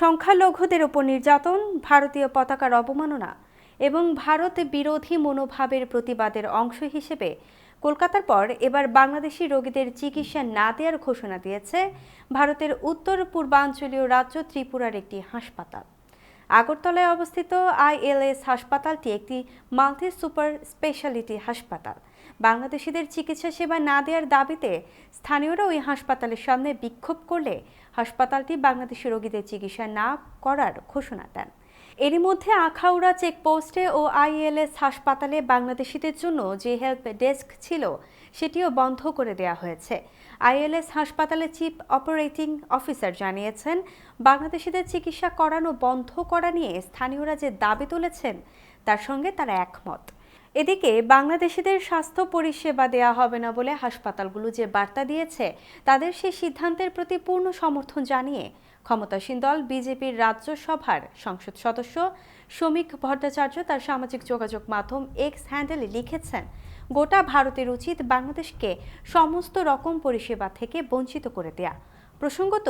সংখ্যালঘুদের উপর নির্যাতন, ভারতীয় পতাকার অবমাননা এবং ভারত বিরোধী মনোভাবের প্রতিবাদের অংশ হিসেবে কলকাতার পর এবার বাংলাদেশি রোগীদের চিকিৎসা না দেওয়ার ঘোষণা দিয়েছে ভারতের উত্তর পূর্বাঞ্চলীয় রাজ্য ত্রিপুরার একটি হাসপাতাল। আগরতলায় অবস্থিত আইএলএস হাসপাতালটি একটি মাল্টি সুপার স্পেশালিটি হাসপাতাল। বাংলাদেশিদের চিকিৎসা সেবা না দেওয়ার দাবিতে স্থানীয়রা ওই হাসপাতালের সামনে বিক্ষোভ করলে হাসপাতালটি বাংলাদেশি রোগীদের চিকিৎসা না করার ঘোষণা দেন। এরই মধ্যে আখাউড়া চেকপোস্টে ও আইএলএস হাসপাতালে বাংলাদেশিদের জন্য যে হেল্প ডেস্ক ছিল, সেটিও বন্ধ করে দেয়া হয়েছে। আইএলএস হাসপাতালে চিফ অপারেটিং অফিসার জানিয়েছেন, বাংলাদেশিদের চিকিৎসা করানো বন্ধ করা নিয়ে স্থানীয়রা যে দাবি তুলেছেন, তার সঙ্গে তারা একমত। এদিকে বাংলাদেশিদের স্বাস্থ্য পরিষেবা দেওয়া হবে না বলে হাসপাতালগুলো যে বার্তা দিয়েছে, তাদের সেই সিদ্ধান্তের প্রতি পূর্ণ সমর্থন জানিয়ে ক্ষমতাসীন দল বিজেপির রাজ্যসভার সংসদ সদস্য শ্রমিক ভট্টাচার্য তার সামাজিক যোগাযোগ মাধ্যম এক্স হ্যান্ডেলে লিখেছেন, গোটা ভারতের উচিত বাংলাদেশকে সমস্ত রকম পরিষেবা থেকে বঞ্চিত করে দেয়া। প্রসঙ্গত,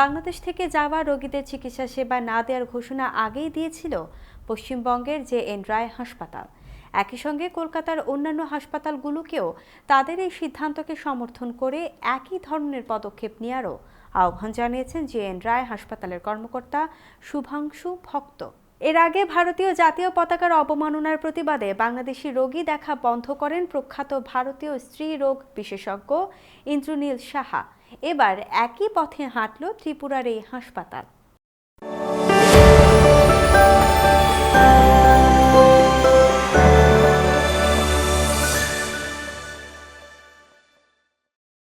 বাংলাদেশ থেকে যাওয়া রোগীদের চিকিৎসা সেবা না দেওয়ার ঘোষণা আগেই দিয়েছিল পশ্চিমবঙ্গের জে এন রায় হাসপাতাল। একই সঙ্গে কলকাতার অন্যান্য হাসপাতালগুলোকেও তাদের এই সিদ্ধান্তকে সমর্থন করে একই ধরনের পদক্ষেপ নেওয়ারও আহ্বান জানিয়েছেন জে এন রায় হাসপাতালের কর্মকর্তা শুভাংশু ভক্ত। এর আগে ভারতীয় জাতীয় পতাকার অবমাননার প্রতিবাদে বাংলাদেশি রোগী দেখা বন্ধ করেন প্রখ্যাত ভারতীয় স্ত্রী রোগ বিশেষজ্ঞ ইন্দ্রনীল সাহা। এবার একই পথে হাঁটল ত্রিপুরার এই হাসপাতাল।